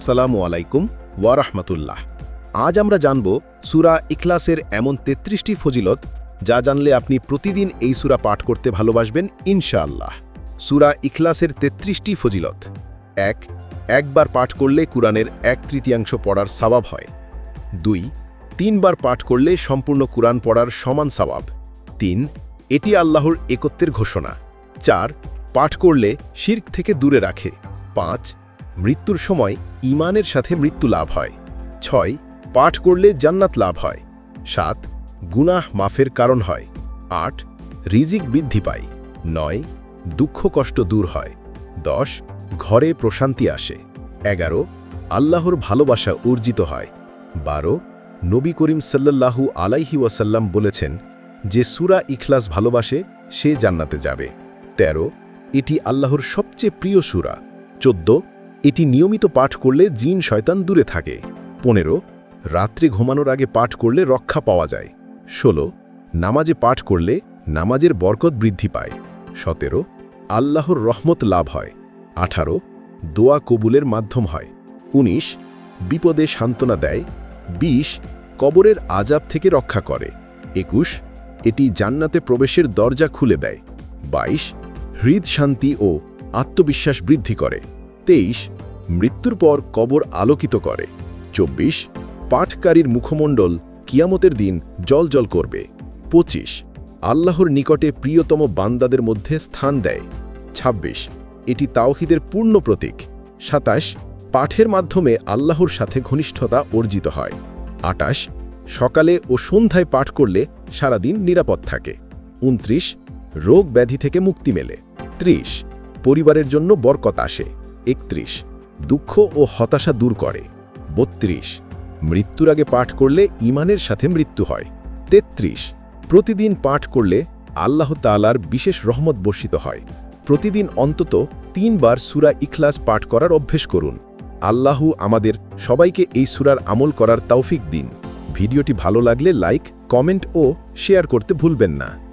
আসসালামু আলাইকুম ওয়ারাহমাতুল্লাহ আজ আমরা জানব সুরা ইখলাসের এমন তেত্রিশটি ফজিলত যা জানলে আপনি প্রতিদিন এই সুরা পাঠ করতে ভালোবাসবেন ইনশাআল্লাহ। সুরা ইখলাসের তেত্রিশটি ফজিলত। এক, একবার পাঠ করলে কুরআনের এক তৃতীয়াংশ পড়ার সওয়াব হয়। দুই, তিনবার পাঠ করলে সম্পূর্ণ কুরআন পড়ার সমান সওয়াব। তিন, এটি আল্লাহর একত্বের ঘোষণা। চার, পাঠ করলে শির্ক থেকে দূরে রাখে। পাঁচ মৃত্যুর সময় ইমানের সাথে মৃত্যু লাভ হয়। ছয়, পাঠ করলে জান্নাত লাভ হয়। সাত, গুনাহ মাফের কারণ হয়। আট, রিজিক বৃদ্ধি পায়। নয়, দুঃখ কষ্ট দূর হয়। দশ, ঘরে প্রশান্তি আসে। এগারো, আল্লাহর ভালোবাসা অর্জিত হয়। বারো, নবী করিম সাল্লাল্লাহু আলাইহি ওয়াসাল্লাম বলেছেন যে সুরা ইখলাস ভালোবাসে, সে জান্নাতে যাবে। ১৩ এটি আল্লাহর সবচেয়ে প্রিয় সুরা। চোদ্দ এটি নিয়মিত পাঠ করলে জিন শয়তান দূরে থাকে। পনেরো, রাত্রে ঘুমানোর আগে পাঠ করলে রক্ষা পাওয়া যায়। ষোলো, নামাজে পাঠ করলে নামাজের বরকত বৃদ্ধি পায়। সতেরো, আল্লাহর রহমত লাভ হয়। আঠারো, দোয়া কবুলের মাধ্যম হয়। ১৯ বিপদে সান্ত্বনা দেয়। ২০ কবরের আজাব থেকে রক্ষা করে। একুশ, এটি জান্নাতে প্রবেশের দরজা খুলে দেয়। ২২ হৃদ শান্তি ও আত্মবিশ্বাস বৃদ্ধি করে। তেইশ মৃত্যুর পর কবর আলোকিত করে। চব্বিশ, পাঠকারীর মুখমণ্ডল কিয়ামতের দিন জলজল করবে। পঁচিশ, আল্লাহর নিকটে প্রিয়তম বান্দাদের মধ্যে স্থান দেয়। ২৬ এটি তাওহিদের পূর্ণ প্রতীক। সাতাশ, পাঠের মাধ্যমে আল্লাহর সাথে ঘনিষ্ঠতা অর্জিত হয়। আটাশ সকালে ও সন্ধ্যায় পাঠ করলে সারাদিন নিরাপদ থাকে। উনত্রিশ, রোগ ব্যাধি থেকে মুক্তি মেলে। ত্রিশ, পরিবারের জন্য বরকত আসে। একত্রিশ দুঃখ ও হতাশা দূর করে। বত্রিশ। মৃত্যুর আগে পাঠ করলে ইমানের সাথে মৃত্যু হয়। তেত্রিশ। প্রতিদিন পাঠ করলে আল্লাহ তালার বিশেষ রহমত বর্ষিত হয়। প্রতিদিন অন্তত তিনবার সুরা ইখলাস পাঠ করার অভ্যেস করুন। আল্লাহু আমাদের সবাইকে এই সুরার আমল করার তৌফিক দিন। ভিডিওটি ভালো লাগলে লাইক, কমেন্ট ও শেয়ার করতে ভুলবেন না।